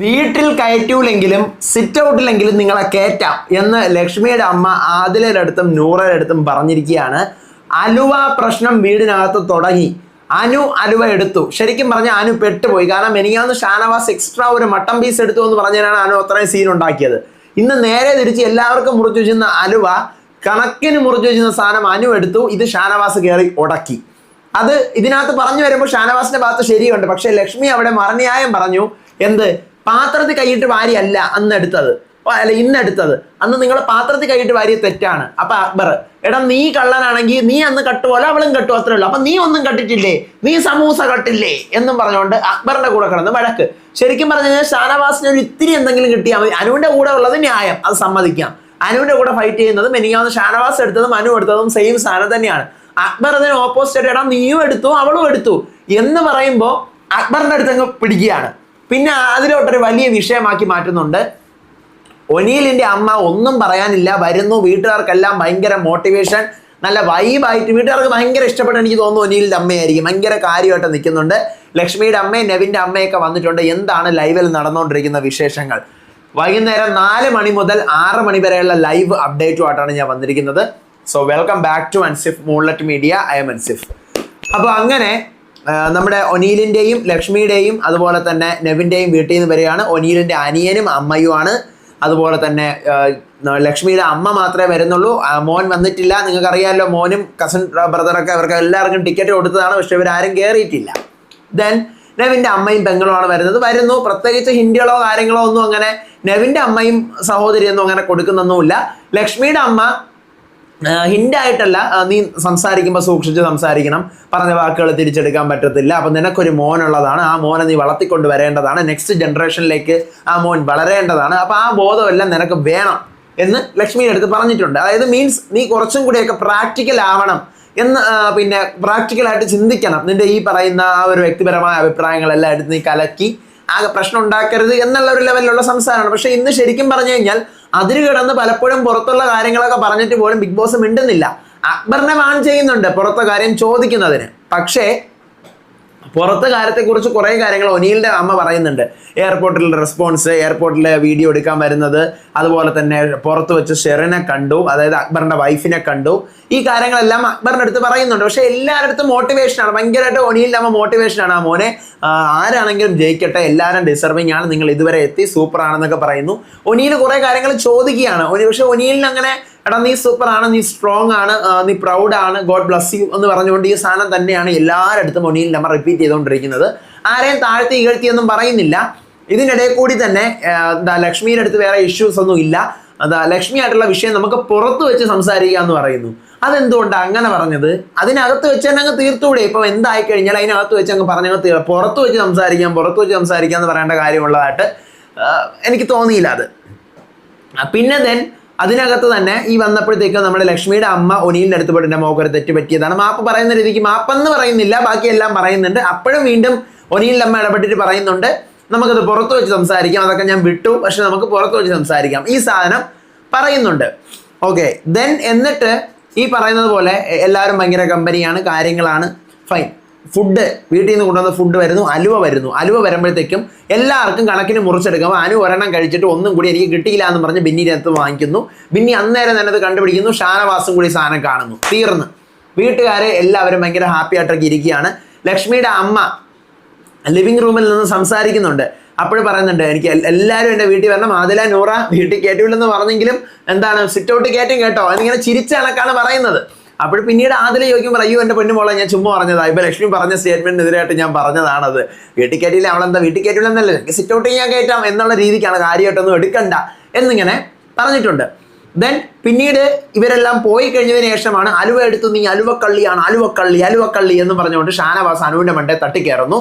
വീട്ടിൽ കയറ്റൂലെങ്കിലും സിറ്റ് ഔട്ടിലെങ്കിലും നിങ്ങളെ കയറ്റാം എന്ന് ലക്ഷ്മിയുടെ അമ്മ ആദിലയുടെ അടുത്തും നൂറയുടെ അടുത്തും പറഞ്ഞിരിക്കുകയാണ്. അലുവ പ്രശ്നം വീടിനകത്ത് തുടങ്ങി. അനു അലുവ എടുത്തു. ശരിക്കും പറഞ്ഞാൽ അനു പെട്ടുപോയി. കാരണം എനിക്കാന്ന് ഷാനവാസ് എക്സ്ട്രാ ഒരു മട്ടൻ പീസ് എടുത്തു എന്ന് പറഞ്ഞതിനാണ് അനു അത്രയും സീൻ ഉണ്ടാക്കിയത്. ഇന്ന് നേരെ തിരിച്ച് എല്ലാവർക്കും മുറിച്ചു വെച്ചിരുന്ന അലുവ കണക്കിന് മുറിച്ചു വെച്ചിരുന്ന സാധനം അനു എടുത്തു. ഇത് ഷാനവാസ് കയറി ഉടക്കി അത് ഇതിനകത്ത് പറഞ്ഞു വരുമ്പോൾ ഷാനവാസിന്റെ ഭാഗത്ത് ശരിയുണ്ട്. പക്ഷെ ലക്ഷ്മി അവിടെ മറന്യായം പറഞ്ഞു. എന്ത്? പാത്രത്തിൽ കൈയിട്ട് വാരിയല്ല അന്ന് എടുത്തത് അല്ല ഇന്നെടുത്തത്. അന്ന് നിങ്ങൾ പാത്രത്തിൽ കൈയിട്ട് വാരിയ തെറ്റാണ്. അപ്പൊ അക്ബർ എടാ നീ കള്ളനാണെങ്കിൽ നീ അന്ന് കട്ടുപോലെ അവളും കട്ടു അത്രേ ഉള്ളൂ. അപ്പൊ നീ ഒന്നും കട്ടിട്ടില്ലേ? നീ സമൂസ കട്ടില്ലേ? എന്നും പറഞ്ഞുകൊണ്ട് അക്ബറിന്റെ കൂടെ കിടന്ന് വഴക്ക്. ശരിക്കും പറഞ്ഞു കഴിഞ്ഞാൽ ഷാനവാസിന് ഒരു ഇത്തിരി എന്തെങ്കിലും കിട്ടിയാൽ മതി. അനുവിന്റെ കൂടെ ഉള്ളത് ന്യായം. അത് സമ്മതിക്കാം. അനുവിന്റെ കൂടെ ഫൈറ്റ് ചെയ്യുന്നതും എനിക്കാവുന്ന ഷാനവാസ് എടുത്തതും അനു എടുത്തതും സെയിം സാധനം തന്നെയാണ്. അക്ബർ അതിന് ഓപ്പോസിറ്റ് എടാ നീയും എടുത്തു അവളും എടുത്തു എന്ന് പറയുമ്പോൾ അക്ബറിന്റെ അടുത്ത് അങ്ങ് പിടിക്കുകയാണ്. പിന്നെ അതിലോട്ടൊരു വലിയ വിഷയമാക്കി മാറ്റുന്നുണ്ട്. ഒനീലിന്റെ അമ്മ ഒന്നും പറയാനില്ല. വരുന്നു. വീട്ടുകാർക്കെല്ലാം ഭയങ്കര മോട്ടിവേഷൻ നല്ല വൈബായിട്ട് വീട്ടുകാർക്ക് ഭയങ്കര ഇഷ്ടപ്പെട്ട എനിക്ക് തോന്നുന്നു ഒനീലിന്റെ അമ്മയായിരിക്കും. ഭയങ്കര കാര്യമായിട്ട് നിൽക്കുന്നുണ്ട്. ലക്ഷ്മിയുടെ അമ്മയും നെവിന്റെ അമ്മയൊക്കെ വന്നിട്ടുണ്ട്. എന്താണ് ലൈവിൽ നടന്നുകൊണ്ടിരിക്കുന്ന വിശേഷങ്ങൾ? വൈകുന്നേരം നാല് മണി മുതൽ ആറ് മണി വരെയുള്ള ലൈവ് അപ്ഡേറ്റുമായിട്ടാണ് ഞാൻ വന്നിരിക്കുന്നത്. So welcome back to Ansif Moonlet media I'm Ansif അപ്പോൾ അങ്ങനെ നമ്മുടെ ഒനീലിന്റെയും ലക്ഷ്മിയുടെയും അതുപോലെ തന്നെ നെവിന്റെയും വീട്ടിൽ നിന്ന് വരികയാണ്. ഒനീലിന്റെ അനിയനും അമ്മയുമാണ്. അതുപോലെ തന്നെ ലക്ഷ്മിയുടെ അമ്മ മാത്രമേ വരുന്നുള്ളൂ. മോൻ വന്നിട്ടില്ല. നിങ്ങൾക്കറിയാമല്ലോ മോനും കസിൻ ബ്രദറൊക്കെ അവർക്ക് എല്ലാവർക്കും ടിക്കറ്റ് കൊടുത്തതാണ്. പക്ഷെ ഇവരാരും കയറിയിട്ടില്ല ദെൻ നെവിന്റെ അമ്മയും പെങ്ങളുമാണ് വരുന്നത്. വരുന്നു. പ്രത്യേകിച്ച് ഹിന്ദികളോ കാര്യങ്ങളോ ഒന്നും അങ്ങനെ നെവിന്റെ അമ്മയും സഹോദരിയൊന്നും അങ്ങനെ കൊടുക്കുന്നൊന്നുമില്ല. ലക്ഷ്മിയുടെ അമ്മ ഹിൻഡായിട്ടല്ല നീ സംസാരിക്കുമ്പോൾ സൂക്ഷിച്ച് സംസാരിക്കണം. പറഞ്ഞ വാക്കുകൾ തിരിച്ചെടുക്കാൻ പറ്റത്തില്ല. അപ്പം നിനക്കൊരു മോനുള്ളതാണ്. ആ മോനെ നീ വളർത്തിക്കൊണ്ട് വരേണ്ടതാണ്. നെക്സ്റ്റ് ജനറേഷനിലേക്ക് ആ മോൻ വളരേണ്ടതാണ്. അപ്പം ആ ബോധമെല്ലാം നിനക്ക് വേണം എന്ന് ലക്ഷ്മിയുടെ അടുത്ത് പറഞ്ഞിട്ടുണ്ട്. അതായത് മീൻസ് നീ കുറച്ചും കൂടിയൊക്കെ പ്രാക്ടിക്കൽ ആവണം എന്ന് പിന്നെ പ്രാക്ടിക്കലായിട്ട് ചിന്തിക്കണം. നിന്റെ ഈ പറയുന്ന ആ ഒരു വ്യക്തിപരമായ അഭിപ്രായങ്ങളെല്ലാം എടുത്ത് നീ കലക്കി ആകെ പ്രശ്നം ഉണ്ടാക്കരുത് എന്നുള്ള ഒരു ലെവലിലുള്ള സംസാരമാണ്. പക്ഷേ ഇന്ന് ശരിക്കും പറഞ്ഞു കഴിഞ്ഞാൽ അതിര് കിടന്ന് പലപ്പോഴും പുറത്തുള്ള കാര്യങ്ങളൊക്കെ പറഞ്ഞിട്ട് പോലും ബിഗ് ബോസ് മിണ്ടുന്നില്ല. അക്ബറിനെ വാൺ ചെയ്യുന്നുണ്ട് പുറത്തെ കാര്യം ചോദിക്കുന്നതിന്. പക്ഷേ പുറത്തെ കാര്യത്തെക്കുറിച്ച് കുറേ കാര്യങ്ങൾ ഒനിയിലിന്റെ അമ്മ പറയുന്നുണ്ട്. എയർപോർട്ടിൽ റെസ്പോൺസ് എയർപോർട്ടിലെ വീഡിയോ എടുക്കാൻ വരുന്നത്. അതുപോലെ തന്നെ പുറത്ത് വെച്ച് ഷെറിനെ കണ്ടു. അതായത് അക്ബറിന്റെ വൈഫിനെ കണ്ടു. ഈ കാര്യങ്ങളെല്ലാം അക്ബറിന്റെ അടുത്ത് പറയുന്നുണ്ട്. പക്ഷേ എല്ലാവരുടെ മോട്ടിവേഷനാണ് ഭയങ്കരമായിട്ട് ഒനിയിലിന്റെ അമ്മ മോട്ടിവേഷനാണ് ആ മോനെ ആരാണെങ്കിലും ജയിക്കട്ടെ. എല്ലാവരും ഡിസർവിങ് ആണ്. നിങ്ങൾ ഇതുവരെ എത്തി. സൂപ്പർ ആണെന്നൊക്കെ പറയുന്നു. ഒനിയിൽ കുറേ കാര്യങ്ങൾ ചോദിക്കുകയാണ്. പക്ഷേ ഒനിയിലിന് അങ്ങനെ എടാ നീ സൂപ്പർ ആണ് നീ സ്ട്രോങ് ആണ് നീ പ്രൗഡ് ആണ് ഗോഡ് ബ്ലസ് യു എന്ന് പറഞ്ഞുകൊണ്ട് ഈ സാധനം തന്നെയാണ് എല്ലാവരുടെ അടുത്തും ഒനിയിൽ നമ്മൾ റിപ്പീറ്റ് ചെയ്തുകൊണ്ടിരിക്കുന്നത്. ആരെയും താഴ്ത്തി ഇകഴ്ത്തിയൊന്നും പറയുന്നില്ല. ഇതിനിടയിൽ കൂടി തന്നെ എന്താ ലക്ഷ്മിയുടെ അടുത്ത് വേറെ ഇഷ്യൂസ് ഒന്നും ഇല്ല. എന്താ ലക്ഷ്മി ആയിട്ടുള്ള വിഷയം നമുക്ക് പുറത്ത് വെച്ച് സംസാരിക്കുക എന്ന് പറയുന്നു. അതെന്തുകൊണ്ടാണ് അങ്ങനെ പറഞ്ഞത്? അതിനകത്ത് വെച്ച് തന്നെ അങ്ങ് തീർത്തുകൂടെ ഇപ്പം എന്തായി കഴിഞ്ഞാൽ അതിനകത്ത് വെച്ച് അങ്ങ് പറഞ്ഞങ്ങ് തീർ പുറത്ത് വെച്ച് സംസാരിക്കാം പുറത്ത് വെച്ച് സംസാരിക്കാം എന്ന് പറയേണ്ട കാര്യമുള്ളതായിട്ട് എനിക്ക് തോന്നിയില്ല അത്. പിന്നെ ദെൻ അതിനകത്ത് തന്നെ ഈ വന്നപ്പോഴത്തേക്കും നമ്മുടെ ലക്ഷ്മിയുടെ അമ്മ ഒനിയിലിന്റെ അടുത്ത് പോയിട്ട് എന്റെ മോക്കൊരു തെറ്റ് പറ്റിയതാണ്. മാപ്പ് പറയുന്ന രീതിക്ക് മാപ്പെന്ന് പറയുന്നില്ല ബാക്കിയെല്ലാം പറയുന്നുണ്ട്. അപ്പോഴും വീണ്ടും ഒനിയിലിന്റെ അമ്മ ഇടപെട്ടിട്ട് പറയുന്നുണ്ട്. നമുക്കത് പുറത്ത് വെച്ച് സംസാരിക്കാം. അതൊക്കെ ഞാൻ വിട്ടു പക്ഷെ നമുക്ക് പുറത്ത് വെച്ച് സംസാരിക്കാം. ഈ സാധനം പറയുന്നുണ്ട്. ഓക്കെ ദെൻ എന്നിട്ട് ഈ പറയുന്നത് പോലെ എല്ലാവരും ഭയങ്കര കമ്പനിയാണ് കാര്യങ്ങളാണ്. ഫൈൻ ഫുഡ് വീട്ടിൽ നിന്ന് കൊണ്ടുവന്ന ഫുഡ് വരുന്നു അലുവ വരുന്നു. അലുവ വരുമ്പോഴത്തേക്കും എല്ലാവർക്കും കണക്കിന് മുറിച്ചെടുക്കുമ്പോൾ അനു ഒരെണ്ണം കഴിച്ചിട്ട് ഒന്നും കൂടി എനിക്ക് കിട്ടിയില്ല എന്ന് പറഞ്ഞ് ബിന്നിനകത്ത് വാങ്ങിക്കുന്നു. ബിന്നി അന്നേരം തന്നെ അത് കണ്ടുപിടിക്കുന്നു. ഷാനവാസും കൂടി സാധനം കാണുന്നു. തീർന്ന്. വീട്ടുകാരെ എല്ലാവരും ഭയങ്കര ഹാപ്പി ആയിട്ടൊക്കെ ഇരിക്കുകയാണ്. ലക്ഷ്മിയുടെ അമ്മ ലിവിംഗ് റൂമിൽ നിന്ന് സംസാരിക്കുന്നുണ്ട്. അപ്പോഴും പറയുന്നുണ്ട് എനിക്ക് എല്ലാവരും എന്റെ വീട്ടിൽ വരണം. ആദില നൂറ വീട്ടിൽ കയറ്റിവില്ലെന്ന് പറഞ്ഞെങ്കിലും എന്താണ് സിറ്റ് ഔട്ട് കയറ്റും കേട്ടോ. എന്നിങ്ങനെ ചിരിച്ച കണക്കാണ് പറയുന്നത്. അപ്പോൾ പിന്നീട് ആദില ചോദിക്കുമ്പോൾ അയ്യോ എന്റെ പെണ്ണു മോളെ ഞാൻ ചുമ്മാ പറഞ്ഞതാ. ഇപ്പം ലക്ഷ്മി പറഞ്ഞ സ്റ്റേറ്റ്മെന്റിനെതിരായിട്ട് ഞാൻ പറഞ്ഞതാണത്. വീട്ടിൽ കയറ്റിയില്ല അവളെന്താ വീട്ടിൽ കയറ്റില്ലെന്നല്ലേ? സിറ്റ് ഔട്ട് ഞാൻ കയറ്റാം എന്നുള്ള രീതിക്കാണ് കാര്യമായിട്ടൊന്നും എടുക്കണ്ട. എന്നിങ്ങനെ പറഞ്ഞിട്ടുണ്ട്. ദെൻ പിന്നീട് ഇവരെല്ലാം പോയി കഴിഞ്ഞതിന് ശേഷമാണ് അലുവ എടുത്തു നീ അലുവക്കള്ളിയാണ് അലുവക്കള്ളി അലുവക്കള്ളി എന്ന് പറഞ്ഞുകൊണ്ട് ഷാനവാസ് അനുവിന്റെ മണ്ടേ തട്ടിക്കയറുന്നു.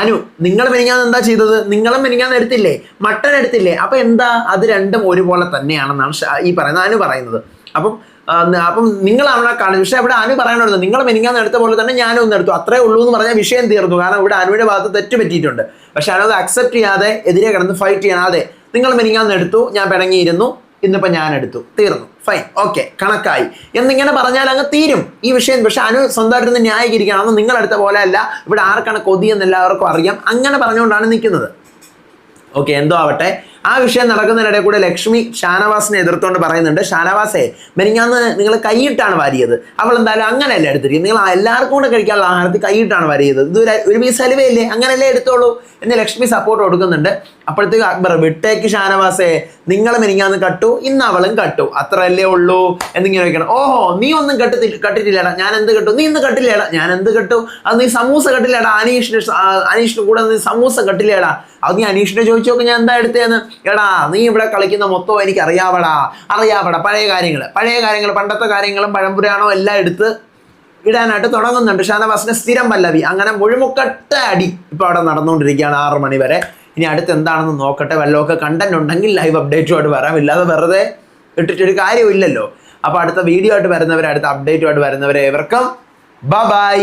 അനു നിങ്ങൾ മെനിങ്ങാന്ന് എന്താ ചെയ്തത്? നിങ്ങളും മെനിങ്ങാന്ന് എടുത്തില്ലേ? മട്ടൻ എടുത്തില്ലേ? അപ്പൊ എന്താ? അത് രണ്ടും ഒരുപോലെ തന്നെയാണെന്നാണ് ഈ പറയുന്നത് അനു പറയുന്നത്. അപ്പം അപ്പം നിങ്ങൾ അവിടെ കാണും. പക്ഷെ അവിടെ അനു പറയാനുള്ളത് നിങ്ങൾ മെനിങ്ങാന്ന് എടുത്ത പോലെ തന്നെ ഞാനും ഒന്ന് എടുത്തു. അത്രേ ഉള്ളൂ എന്ന് പറഞ്ഞാൽ വിഷയം തീർന്നു. കാരണം ഇവിടെ അനുവിന്റെ ഭാഗത്ത് തെറ്റ് പറ്റിയിട്ടുണ്ട്. പക്ഷെ അനു അത് അക്സെപ്റ്റ് ചെയ്യാതെ എതിരെ കിടന്ന് ഫൈറ്റ് ചെയ്യാതെ നിങ്ങൾ മെനിങ്ങാന്ന് എടുത്തു. ഞാൻ പിണങ്ങിയിരുന്നു. ഇന്നിപ്പോ ഞാൻ എടുത്തു. തീർന്നു. ഫൈൻ ഓക്കെ കണക്കായി. എന്നിങ്ങനെ പറഞ്ഞാൽ അങ്ങ് തീരും ഈ വിഷയം. പക്ഷെ അനു സ്വന്തമായിട്ട് ന്യായീകരിക്കണം എടുത്ത പോലെ അല്ല. ഇവിടെ ആർക്കാണ് കൊതി എന്ന് എല്ലാവർക്കും അറിയാം. അങ്ങനെ പറഞ്ഞുകൊണ്ടാണ് നിൽക്കുന്നത്. ഓക്കെ എന്തോ ആവട്ടെ. ആ വിഷയം നടക്കുന്നതിനിടെ കൂടെ ലക്ഷ്മി ഷാനവാസിനെ എതിർത്തുകൊണ്ട് പറയുന്നുണ്ട്. ഷാനവാസേ മെനിങ്ങാന്ന് നിങ്ങൾ കൈയിട്ടാണ് വാരിയത്. അവൾ എന്തായാലും അങ്ങനെയല്ല എടുത്തിരിക്കും നിങ്ങൾ എല്ലാവർക്കും കൂടെ കഴിക്കാനുള്ള ആഹാരത്തിൽ കൈയിട്ടാണ് വാരിയത്. ഇത് ഒരു പീസ് അലുവയല്ലേ? അങ്ങനെയല്ലേ എടുത്തോളൂ എന്ന് ലക്ഷ്മി സപ്പോർട്ട് കൊടുക്കുന്നുണ്ട്. അപ്പോഴത്തേക്ക് അക്ബർ വിട്ടേക്ക് ഷാനവാസേ നിങ്ങൾ മെനിങ്ങാന്ന് കട്ടു ഇന്ന് അവളും കട്ടു. അത്രയല്ലേ ഉള്ളൂ? എന്നിങ്ങനെ വെക്കണം ഓഹോ നീ ഒന്നും കെട്ടി കട്ടിട്ടില്ലേടാ. ഞാൻ എന്ത് കെട്ടു? നീ ഇന്ന് കട്ടില്ലേടാ. ഞാൻ എന്ത് കെട്ടു? അത് നീ സമൂസ കട്ടില്ലേടാ. അനീഷിന് അനീഷിന് കൂടെ നീ സമൂസ കട്ടില്ലേടാ. അത് നീ അനീഷിനെ ചോദിച്ചു നോക്കി ഞാൻ എന്താ എടുത്തേന്ന് എടാ നീ ഇവിടെ കളിക്കുന്ന മൊത്തം എനിക്ക് അറിയാവടാ അറിയാവടാ പഴയ കാര്യങ്ങൾ പഴയ കാര്യങ്ങൾ പണ്ടത്തെ കാര്യങ്ങളും പഴംപുരാണോ എല്ലാം എടുത്ത് ഇടാനായിട്ട് തുടങ്ങുന്നുണ്ട്. ഷാനവാസിന്റെ സ്ഥിരം പല്ലവി. അങ്ങനെ മുഴുമുക്കട്ട അടി ഇപ്പൊ അവിടെ നടന്നുകൊണ്ടിരിക്കുകയാണ് ആറ് മണി വരെ. ഇനി അടുത്ത് എന്താണെന്ന് നോക്കട്ടെ. വല്ലതൊക്കെ കണ്ടന്റ് ഉണ്ടെങ്കിൽ ലൈവ് അപ്ഡേറ്റുമായിട്ട് വരാം. ഇല്ലാതെ വെറുതെ ഇട്ടിട്ടൊരു കാര്യമില്ലല്ലോ അപ്പൊ അടുത്ത വീഡിയോ ആയിട്ട് വരുന്നവരെ അടുത്ത അപ്ഡേറ്റുമായിട്ട് വരുന്നവരെ ഇവർക്കും ബൈ